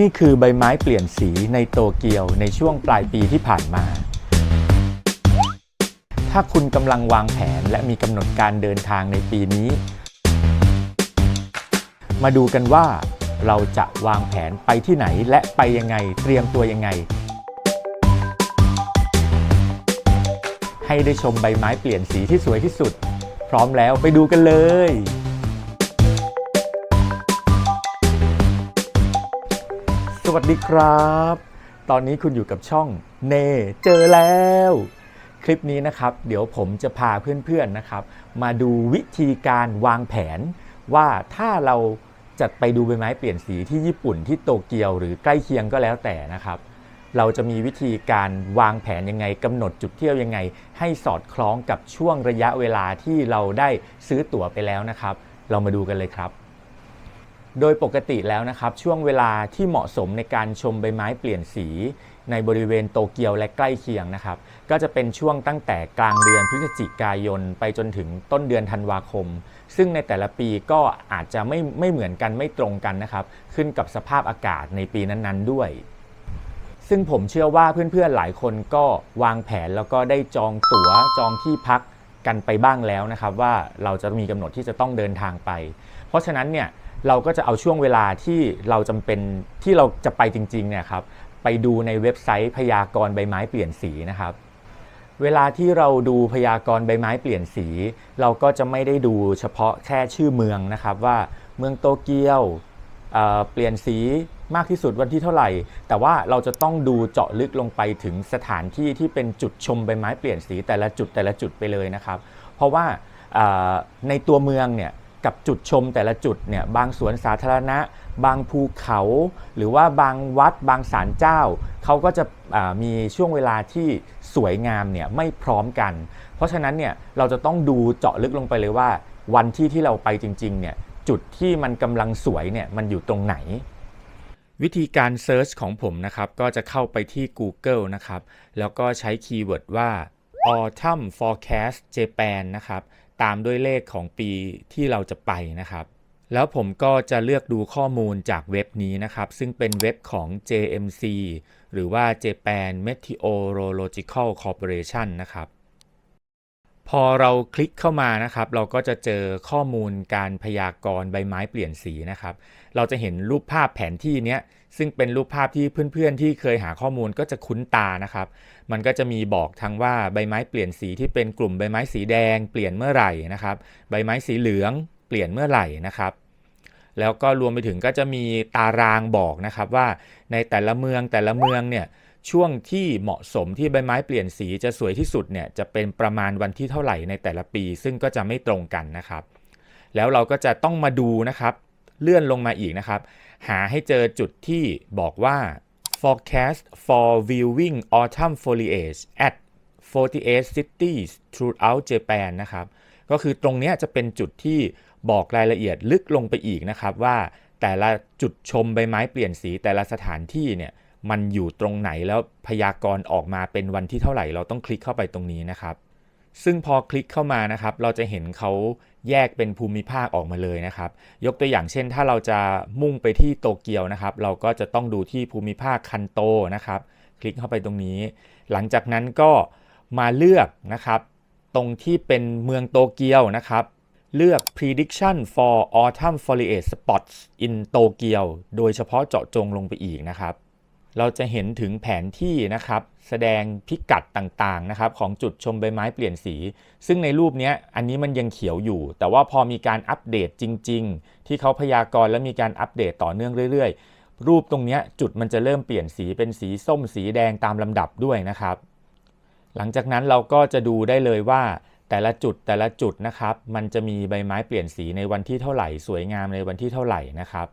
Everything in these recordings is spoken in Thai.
นี่คือใบไม้เปลี่ยนสีในโตเกียวในช่วงปลายปีที่ผ่านมา ถ้าคุณกำลังวางแผนและมีกำหนดการเดินทางในปีนี้ มาดูกันว่า เราจะวางแผนไปที่ไหนและไปยังไงเตรียมตัวยังไง ให้ได้ชมใบไม้เปลี่ยนสีที่สวยที่สุด พร้อมแล้วไปดูกันเลย สวัสดีครับ ตอนนี้คุณอยู่กับช่องเนเจอแล้ว คลิปนี้นะครับ เดี๋ยวผมจะพาเพื่อนๆนะครับ มาดูวิธีการวางแผน ว่าถ้าเราจะไปดูใบไม้เปลี่ยนสีที่ญี่ปุ่นที่โตเกียวหรือใกล้เคียงก็แล้วแต่นะครับ เราจะมีวิธีการวางแผนยังไงกำหนดจุดเที่ยวยังไง ให้สอดคล้องกับช่วงระยะเวลาที่เราได้ซื้อตั๋วไปแล้วนะครับ เรามาดูกันเลยครับ โดยปกติแล้วนะครับช่วงเวลาที่เหมาะสมในการชมใบไม้เปลี่ยนสี ในบริเวณโตเกียวและใกล้เคียงนะครับ ก็จะเป็นช่วงตั้งแต่กลางเดือนพฤศจิกายน ไปจนถึงต้นเดือนธันวาคม ซึ่งในแต่ละปีก็อาจจะไม่ไม่เหมือนกันไม่ตรงกันนะครับ ขึ้นกับสภาพอากาศในปีนั้นๆด้วย ซึ่งผมเชื่อว่าเพื่อนๆหลายคนก็วางแผนแล้วก็ได้จองตั๋วจองที่พักกันไปบ้างแล้วนะครับ ว่าเราจะมีกำหนดที่จะต้องเดินทางไป เพราะฉะนั้นเนี่ย เราก็จะเอาช่วงเวลาที่เราจำเป็นที่เราจะไปจริงๆเนี่ยครับไปดูในเว็บไซต์พยากรณ์ใบไม้เปลี่ยนสีนะครับเวลาที่เราดูพยากรณ์ใบไม้เปลี่ยนสี เราก็จะไม่ได้ดูเฉพาะแค่ชื่อเมืองนะครับว่าเมืองโตเกียวเเปลี่ยนสีมากที่สุดวันที่เท่าไหร่ แต่ว่าเราจะต้องดูเจาะลึกลงไปถึงสถานที่ที่เป็นจุดชมใบไม้เปลี่ยนสีแต่ละจุดแต่ละจุดไปเลยนะครับ เพราะว่าในตัวเมืองเนี่ย กับจุดชมแต่ละจุดเนี่ยบางสวนสาธารณะ บางภูเขา หรือว่าบางวัด บางศาลเจ้า เขาก็จะมีช่วงเวลาที่สวยงามเนี่ยไม่พร้อมกัน เพราะฉะนั้นเนี่ยเราจะต้องดูเจาะลึกลงไปเลยว่า วันที่ที่เราไปจริงๆเนี่ยจุดที่มันกำลังสวยเนี่ยมันอยู่ตรงไหน วิธีการเซิร์ชของผมนะครับ ก็จะเข้าไปที่ Google นะครับ แล้วก็ใช้คีย์เวิร์ดว่า autumn forecast Japan นะครับ ตามด้วยเลขของปีที่เราจะไปนะครับ แล้วผมก็จะเลือกดูข้อมูลจากเว็บนี้นะครับ ซึ่งเป็นเว็บของ JMC หรือว่า Japan Meteorological Corporation นะครับ พอเราคลิกเข้ามานะครับ เราก็จะเจอข้อมูลการพยากรณ์ใบไม้เปลี่ยนสีนะครับ เราจะเห็นรูปภาพแผนที่เนี้ยซึ่งเป็นรูปภาพที่เพื่อนๆ ที่เคยหาข้อมูลก็จะคุ้นตานะครับ มันก็จะมีบอกทั้งว่าใบไม้เปลี่ยนสีที่เป็นกลุ่มใบไม้สีแดง เปลี่ยนเมื่อไหร่นะครับ ใบไม้สีเหลือง เปลี่ยนเมื่อไหร่นะครับแล้วก็รวมไปถึงก็จะมีตารางบอกนะครับว่าในแต่ละเมืองแต่ละเมืองเนี่ย ช่วงที่เหมาะสมที่ใบไม้เปลี่ยนสีจะสวยที่สุดเนี่ยจะเป็นประมาณวันที่เท่าไหร่ในแต่ละปี ซึ่งก็จะไม่ตรงกันนะครับ แล้วเราก็จะต้องมาดูนะครับ เลื่อนลงมาอีกนะครับ หาให้เจอจุดที่บอกว่า forecast for viewing autumn foliage at 48 cities throughout Japan นะครับ ก็คือตรงนี้จะเป็นจุดที่บอกรายละเอียดลึกลงไปอีกนะครับว่าแต่ละจุดชมใบไม้เปลี่ยนสีแต่ละสถานที่เนี่ย มันอยู่ตรงไหนแล้วพยากรณ์ออกมาเป็นวันที่เท่าไหร่เราต้องคลิกเข้าไปตรงนี้นะครับ ซึ่งพอคลิกเข้ามานะครับ เราจะเห็นเขาแยกเป็นภูมิภาคออกมาเลยนะครับ ยกตัวอย่างเช่น ถ้าเราจะมุ่งไปที่โตเกียวนะครับ เราก็จะต้องดูที่ภูมิภาคคันโตนะครับ คลิกเข้าไปตรงนี้ หลังจากนั้นก็มาเลือกนะครับ ตรงที่เป็นเมืองโตเกียวนะครับเลือก prediction for autumn foliage spots in Tokyo โดยเฉพาะเจาะจงลงไปอีกนะครับ เราจะเห็นถึงแผนที่นะครับแสดงพิกัดต่างๆนะครับของจุดชมใบไม้เปลี่ยนสี ซึ่งในรูปนี้อันนี้มันยังเขียวอยู่ แต่ว่าพอมีการอัปเดตจริง ๆ ที่เขาพยากรณ์และมีการอัปเดตต่อเนื่องเรื่อยๆ รูปตรงนี้จุดมันจะเริ่มเปลี่ยนสีเป็นสีส้มสีแดงตามลำดับด้วยนะครับ หลังจากนั้นเราก็จะดูได้เลยว่าแต่ละจุดแต่ละจุดนะครับ มันจะมีใบไม้เปลี่ยนสีในวันที่เท่าไหร่ สวยงามในวันที่เท่าไหร่นะครับ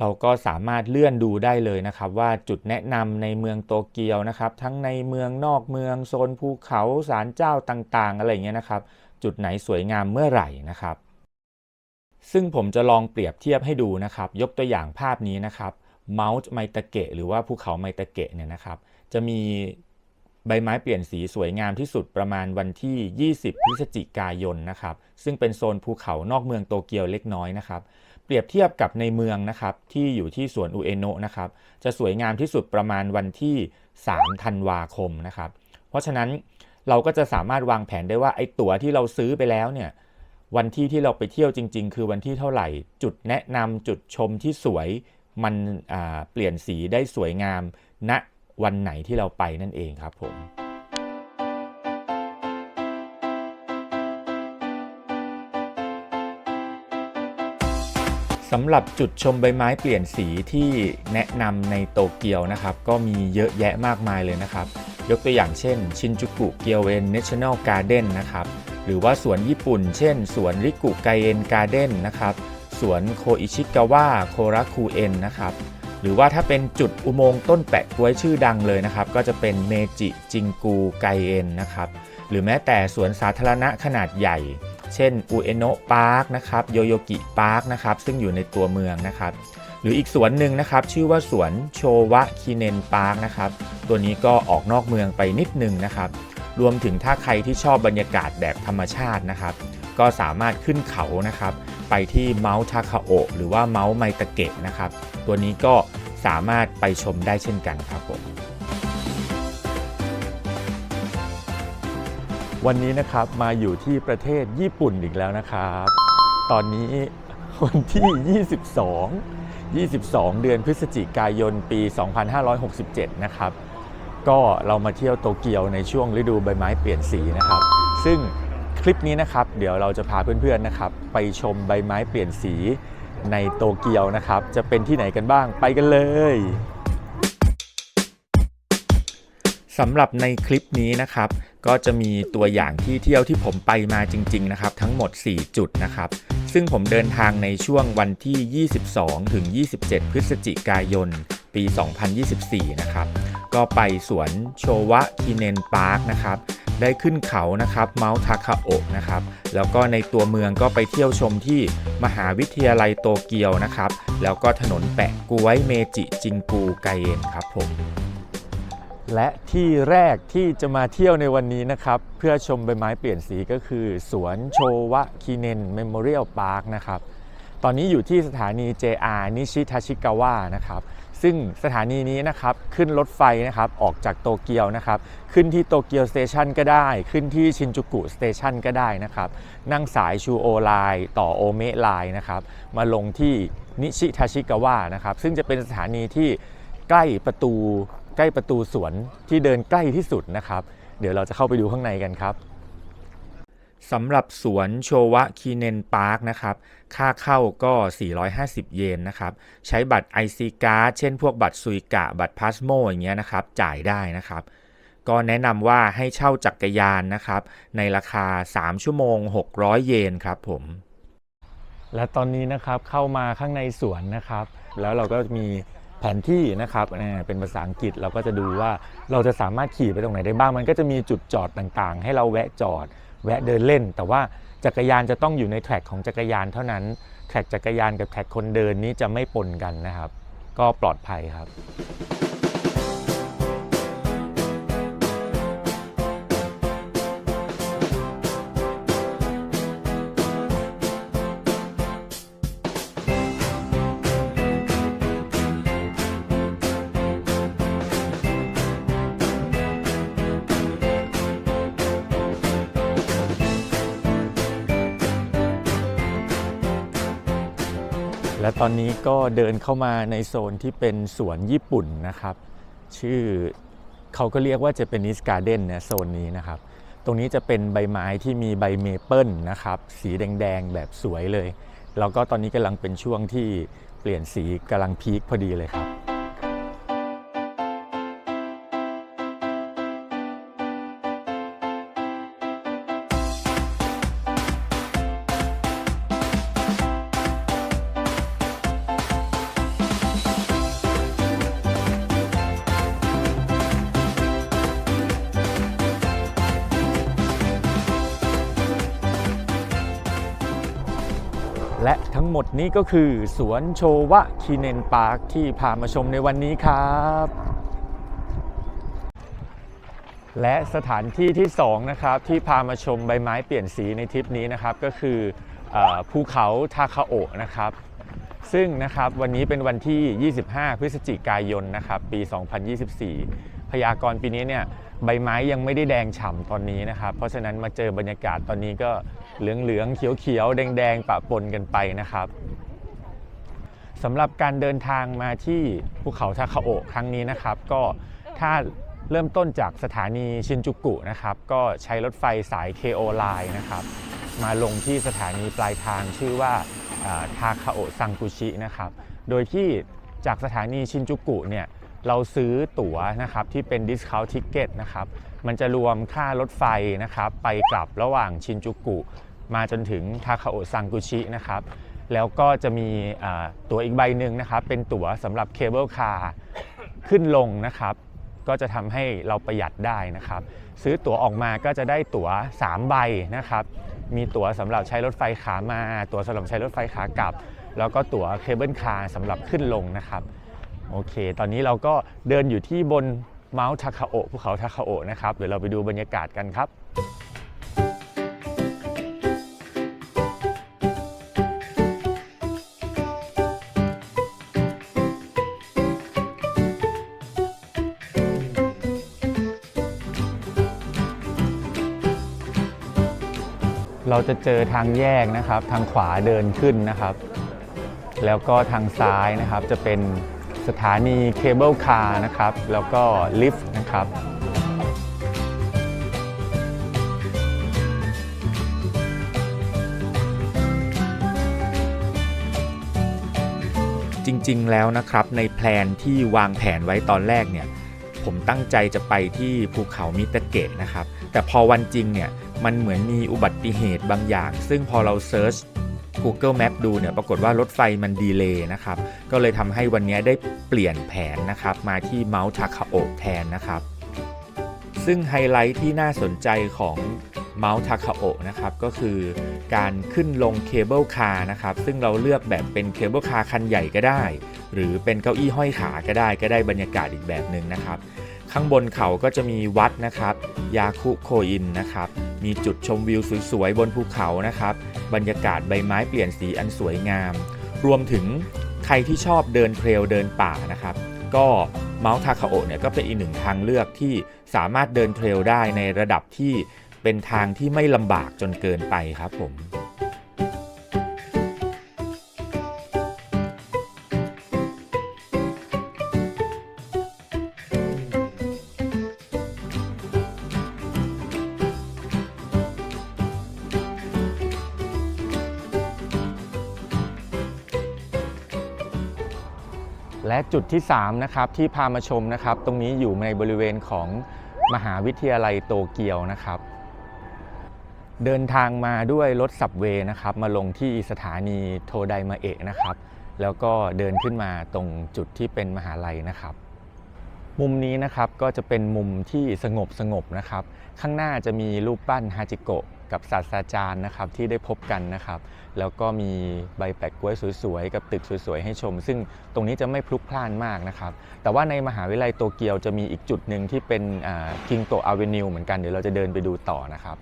เราก็สามารถเลื่อนดูได้เลยนะครับ ว่าจุดแนะนำในเมืองโตเกียวนะครับ ทั้งในเมืองนอกเมืองโซนภูเขาศาลเจ้าต่างๆ อะไรเงี้ยนะครับ จุดไหนสวยงามเมื่อไหร่นะครับ ซึ่งผมจะลองเปรียบเทียบให้ดูนะครับ ยกตัวอย่างภาพนี้นะครับเมาส์ไมตะเกะหรือว่าภูเขาไมตะเกะเนี่ยนะครับ จะมีใบไม้เปลี่ยนสีสวยงามที่สุดประมาณวันที่ 20 พฤศจิกายนนะครับ ซึ่งเป็นโซนภูเขานอกเมืองโตเกียวเล็กน้อยนะครับ เปรียบเทียบกับในเมืองนะครับที่อยู่ที่สวนอุเอโนะนะครับจะสวยงามที่สุดประมาณวันที่3ธันวาคมนะครับ เพราะฉะนั้นเราก็จะสามารถวางแผนได้ว่าไอ้ตั๋วที่เราซื้อไปแล้วเนี่ยวันที่ที่เราไปเที่ยวจริง ๆ คือวันที่เท่าไหร่ จุดแนะนำจุดชมที่สวยมันเปลี่ยนสีได้สวยงามณวันไหนที่เราไปนั่นเองครับผม สำหรับจุดชมใบไม้เปลี่ยนสีที่แนะนำในโตเกียวนะครับ ก็มีเยอะแยะมากมายเลยนะครับ ยกตัวอย่างเช่นชินจูกุเกียวเอนเนชั่นแนลการ์เด้นนะครับ หรือว่าสวนญี่ปุ่น เช่น สวนริกุไกเอนการ์เด้นนะครับ สวนโคอิชิกาวะโคราคูเอนนะครับ หรือว่าถ้าเป็นจุดอุโมงค์ต้นแปะกล้วยชื่อดังเลยนะครับ ก็จะเป็นเมจิจิงกูไกเอนนะครับ หรือแม้แต่สวนสาธารณะขนาดใหญ่ เช่นอุเอโนะพาร์คนะครับโยโยกิพาร์คนะครับซึ่งอยู่ในตัวเมืองนะครับ หรืออีกสวนหนึ่งนะครับ ชื่อว่าสวนโชวะคิเนนพาร์คนะครับตัวนี้ก็ออกนอกเมืองไปนิดนึงนะครับ รวมถึงถ้าใครที่ชอบบรรยากาศแบบธรรมชาตินะครับ ก็สามารถขึ้นเขานะครับ ไปที่เมาส์ทาคาโอหรือว่าเมาส์ไมตะเกะนะครับ ตัวนี้ก็สามารถไปชมได้เช่นกันครับผม วันนี้นะครับมาอยู่ที่ประเทศญี่ปุ่นอีกแล้วนะครับ ตอนนี้วันที่ 22 22 เดือนพฤศจิกายนปี 2567 นะครับ ก็เรามาเที่ยวโตเกียวในช่วงฤดูใบไม้เปลี่ยนสีนะครับ ซึ่งคลิปนี้นะครับเดี๋ยวเราจะพาเพื่อนๆนะครับ ไปชมใบไม้เปลี่ยนสีในโตเกียวนะครับ จะเป็นที่ไหนกันบ้างไปกันเลยสำหรับในคลิปนี้นะครับ ก็จะมีตัวอย่างที่เที่ยวที่ผมไปมาจริง ๆ นะครับ ทั้งหมด 4 จุดนะครับ ซึ่งผมเดินทางในช่วงวันที่ 22 ถึง 27 พฤศจิกายน ปี 2024 นะครับ ก็ไปสวนโชวะคิเนนพาร์คนะครับได้ขึ้นเขานะครับเมาส์ทาคาโอะนะครับ แล้วก็ในตัวเมืองก็ไปเที่ยวชมที่มหาวิทยาลัยโตเกียวนะครับ แล้วก็ถนนแปะกล้วยเมจิจิงกูไกเอนครับผม และที่แรกที่จะมาเที่ยวในวันนี้นะครับ เพื่อชมใบไม้เปลี่ยนสีก็คือ สวนโชวะคิเนนเมมโมเรียลพาร์คนะครับ ตอนนี้อยู่ที่สถานี JR นิชิทาชิกาวะนะครับ ซึ่งสถานีนี้นะครับ ขึ้นรถไฟนะครับ ออกจากโตเกียวนะครับ ขึ้นที่โตเกียวสเตชันก็ได้ ขึ้นที่ชินจูกุสเตชันก็ได้นะครับ นั่งสายชูโอไลน์ต่อโอเมะไลน์นะครับ มาลงที่นิชิทาชิกาวะนะครับ ซึ่งจะเป็นสถานีที่ใกล้ประตู ใกล้ประตูสวนที่เดินใกล้ที่สุดนะครับ เดี๋ยวเราจะเข้าไปดูข้างในกันครับสำหรับสวนโชวะคีเนนพาร์คนะครับ ค่าเข้าก็ 450 เยนนะครับ ใช้บัตร IC Card เช่นพวกบัตรซุยกะ บัตรพาสโมอย่างเงี้ยนะครับ จ่ายได้นะครับ ก็แนะนำว่าให้เช่าจักรยานนะครับ ในราคา 3 ชั่วโมง 600 เยนครับผม และตอนนี้นะครับเข้ามาข้างในสวนนะครับ แล้วเราก็มี ผนที่นะครับเอ่อเป็นภาษาอังกฤษเราก็จะดูว่าเราจะสามารถขี่ไปตรงไหนได้บ้าง มันก็จะมีจุดจอดต่างๆ ให้เราแวะจอด แวะเดินเล่น แต่ว่าจักรยานจะต้องอยู่ในแทร็กของจักรยานเท่านั้น แทร็กจักรยานกับแทร็กคนเดินนี้จะไม่ปนกันนะครับ ก็ปลอดภัยครับ และตอนนี้ก็เดินเข้ามาในโซนที่เป็นสวนญี่ปุ่นนะครับ ชื่อเขาก็เรียกว่าจะเป็นนิสการ์เด้นนะโซนนี้นะครับ ตรงนี้จะเป็นใบไม้ที่มีใบเมเปิลนะครับ สีแดงๆ แบบสวยเลย แล้วก็ตอนนี้กำลังเป็นช่วงที่เปลี่ยนสีกำลังพีคพอดีเลยครับ และทั้งหมดนี้ก็คือ สวนโชวะคีเนนพาร์คที่พามาชมในวันนี้ครับ และสถานที่ที่ 2 นะครับที่พามาชมใบไม้เปลี่ยนสีในทริปนี้นะครับก็คือออภูเขาทาคาโอะนะครับ ซึ่งนะครับวันนี้เป็นวันที่ 25 พฤศจิกายนนะครับปี 2024 พยากรณ์ปีนี้เนี่ยใบไม้ยังไม่ได้แดงฉ่ำตอนนี้นะครับ เพราะฉะนั้นมาเจอบรรยากาศตอนนี้ก็เหลืองๆ เขียวๆ แดงๆ ปะปนกันไปนะครับสำหรับการเดินทางมาที่ภูเขาทาคาโอะครั้งนี้นะครับ ก็ถ้าเริ่มต้นจากสถานีชินจูกุนะครับ ก็ใช้รถไฟสาย KO Line นะครับ มาลงที่สถานีปลายทางชื่อว่าทาคาโอะซังกุชินะครับ โดยที่จากสถานีชินจูกุเนี่ย เราซื้อตั๋วนะครับที่เป็น discount ticket นะครับมันจะรวมค่ารถไฟนะครับไปกลับระหว่างชินจูกุมาจนถึงทาคาโอะซังกุชินะครับแล้วก็จะมีตั๋วอีกใบหนึ่งนะครับเป็นตั๋วสำหรับเคเบิลคาร์ขึ้นลงนะครับ ก็จะทำให้เราประหยัดได้นะครับ ซื้อตั๋วออกมาก็จะได้ตั๋ว 3 ใบนะครับ มีตั๋วสำหรับใช้รถไฟขามา ตั๋วสำหรับใช้รถไฟขากลับ แล้วก็ตั๋วเคเบิลคาร์สำหรับขึ้นลงนะครับ โอเค ตอนนี้เราก็เดินอยู่ที่บนเมาส์ทาคาโอภูเขาทาคาโอนะครับ เดี๋ยวเราไปดูบรรยากาศกันครับเราจะเจอทางแยกนะครับ ทางขวาเดินขึ้นนะครับ แล้วก็ทางซ้ายนะครับจะเป็น สถานีเคเบิลคาร์นะครับ แล้วก็ลิฟต์นะครับจริง ๆ แล้วนะครับในแพลนที่วางแผนไว้ตอนแรกเนี่ยผมตั้งใจจะไปที่ภูเขามิตาเกะนะครับ แต่พอวันจริงเนี่ยมันเหมือนมีอุบัติเหตุบางอย่าง ซึ่งพอเราเซิร์ช Google Map ดูเนี่ยปรากฏว่ารถไฟมันดีเลย์นะครับ ก็เลยทำให้วันนี้ได้เปลี่ยนแผนนะครับ มาที่เมาส์ทาคาโอะแทนนะครับ ซึ่งไฮไลท์ที่น่าสนใจของเมาส์ทาคาโอะนะครับก็คือการขึ้นลงเคเบิลคาร์นะครับซึ่งเราเลือกแบบเป็นเคเบิลคาร์คันใหญ่ก็ได้ หรือเป็นเก้าอี้ห้อยขาก็ได้ก็ได้บรรยากาศอีกแบบหนึ่งนะครับ ข้างบนเขาก็จะมีวัดนะครับ ยาคุโคอินนะครับ มีจุดชมวิวสวยๆบนภูเขานะครับ บรรยากาศใบไม้เปลี่ยนสีอันสวยงาม รวมถึงใครที่ชอบเดินเทรลเดินป่านะครับ ก็เมาส์ทาคาโอเนี่ยก็เป็นอีกหนึ่งทางเลือกที่สามารถเดินเทรลได้ในระดับที่เป็นทางที่ไม่ลำบากจนเกินไปครับผม และจุดที่3นะครับที่พามาชมนะครับ ตรงนี้อยู่ในบริเวณของมหาวิทยาลัยโตเกียวนะครับ เดินทางมาด้วยรถสับเวย์นะครับ มาลงที่สถานีโทไดมาเอะนะครับ แล้วก็เดินขึ้นมาตรงจุดที่เป็นมหาลัยนะครับ มุมนี้นะครับก็จะเป็นมุมที่สงบสงบนะครับ ข้างหน้าจะมีรูปปั้นฮาจิโกะ กับศาสตราจารย์นะครับที่ได้พบกันนะครับ แล้วก็มีใบแปะกล้วยสวยๆ กับตึกสวยๆ ให้ชม ซึ่งตรงนี้จะไม่พลุกพล่านมากนะครับ แต่ว่าในมหาวิทยาลัยโตเกียวจะมีอีกจุดหนึ่งที่เป็นกิงโตอ a เวนิวเหมือนกันเดี๋ยวเราจะเดินไปดูต่อนะครับ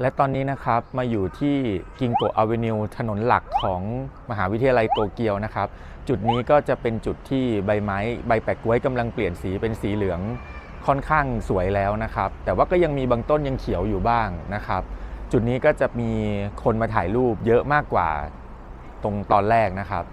และตอนนี้นะครับมาอยู่ที่กิงโกอเวนิวถนนหลักของมหาวิทยาลัยโตเกียวนะครับ จุดนี้ก็จะเป็นจุดที่ใบไม้ใบแปะกล้วยกำลังเปลี่ยนสีเป็นสีเหลืองค่อนข้างสวยแล้วนะครับ แต่ว่าก็ยังมีบางต้นยังเขียวอยู่บ้างนะครับ จุดนี้ก็จะมีคนมาถ่ายรูปเยอะมากกว่าตรงตอนแรกนะครับ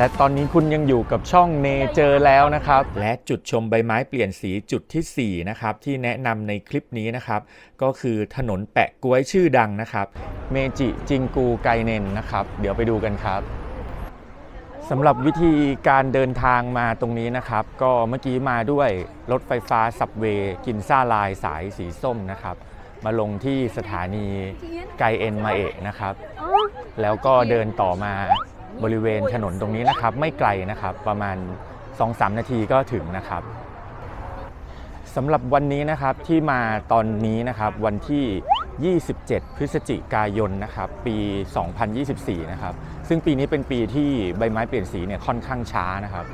และตอนนี้คุณยังอยู่กับช่องเนเจอแล้วนะครับ และจุดชมใบไม้เปลี่ยนสีจุดทีสี่ 4 นะครับ ที่แนะนำในคลิปนี้นะครับ ก็คือถนนแปะกล้วยชื่อดังนะครับ เมจิจิงกูไกเนนนะครับ เดี๋ยวไปดูกันครับสำหรับวิธีการเดินทางมาตรงนี้นะครับ ก็เมื่อกี้มาด้วยรถไฟฟ้าสับเวย์กินซ่าลายสายสีส้มนะครับ มาลงที่สถานีไกเอ็นมาเอะนะครับ แล้วก็เดินต่อมา บริเวณถนนตรงนี้นะครับ ไม่ไกลนะครับประมาณ 2-3 นาทีก็ถึงนะครับสำหรับวันนี้นะครับที่มาตอนนี้นะครับวันที่ 27 พฤศจิกายนนะครับปี 2024 นะครับ ซึ่งปีนี้เป็นปีที่ใบไม้เปลี่ยนสีเนี่ยค่อนข้างช้านะครับ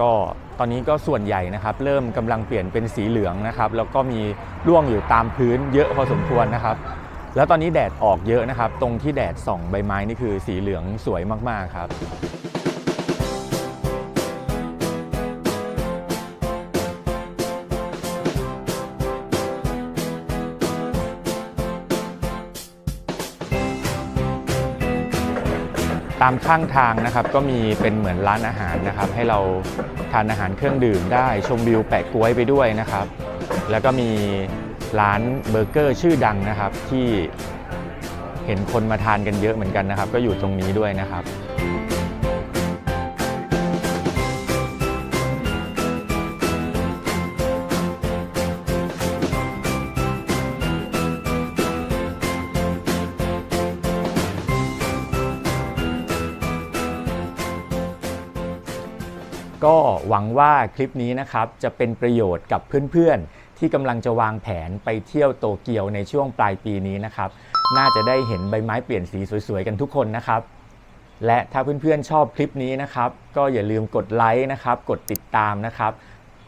ก็ตอนนี้ก็ส่วนใหญ่นะครับ เริ่มกำลังเปลี่ยนเป็นสีเหลืองนะครับ แล้วก็มีร่วงอยู่ตามพื้นเยอะพอสมควรนะครับ แล้วตอนนี้แดดออกเยอะนะครับ ตรงที่แดดส่องใบไม้นี่คือสีเหลืองสวยมากๆครับตามข้างทางนะครับก็มีเป็นเหมือนร้านอาหารนะครับ ให้เราทานอาหารเครื่องดื่มได้ชมวิวแปะกล้วยไปด้วยนะครับ แล้วก็มี ร้านเบอร์เกอร์ชื่อดังนะครับที่เห็นคนมาทานกันเยอะเหมือนกันนะครับ ก็อยู่ตรงนี้ด้วยนะครับก็หวังว่าคลิปนี้นะครับจะเป็นประโยชน์กับเพื่อนๆ ที่กำลังจะวางแผนไปเที่ยวโตเกียวในช่วงปลายปีนี้นะครับ น่าจะได้เห็นใบไม้เปลี่ยนสีสวยๆกันทุกคนนะครับ และถ้าเพื่อนๆชอบคลิปนี้นะครับ ก็อย่าลืมกดไลค์นะครับ กดติดตามนะครับ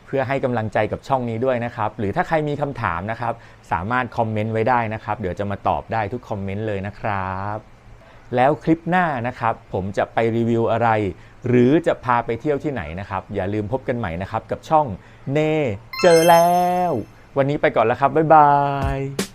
เพื่อให้กำลังใจกับช่องนี้ด้วยนะครับ หรือถ้าใครมีคำถามนะครับ สามารถคอมเมนต์ไว้ได้นะครับ เดี๋ยวจะมาตอบได้ทุกคอมเมนต์เลยนะครับ แล้วคลิปหน้านะครับ ผมจะไปรีวิวอะไร หรือจะพาไปเที่ยวที่ไหนนะครับ อย่าลืมพบกันใหม่นะครับ กับช่องเนเจอแล้ว วันนี้ไปก่อนแล้วครับ บ๊ายบาย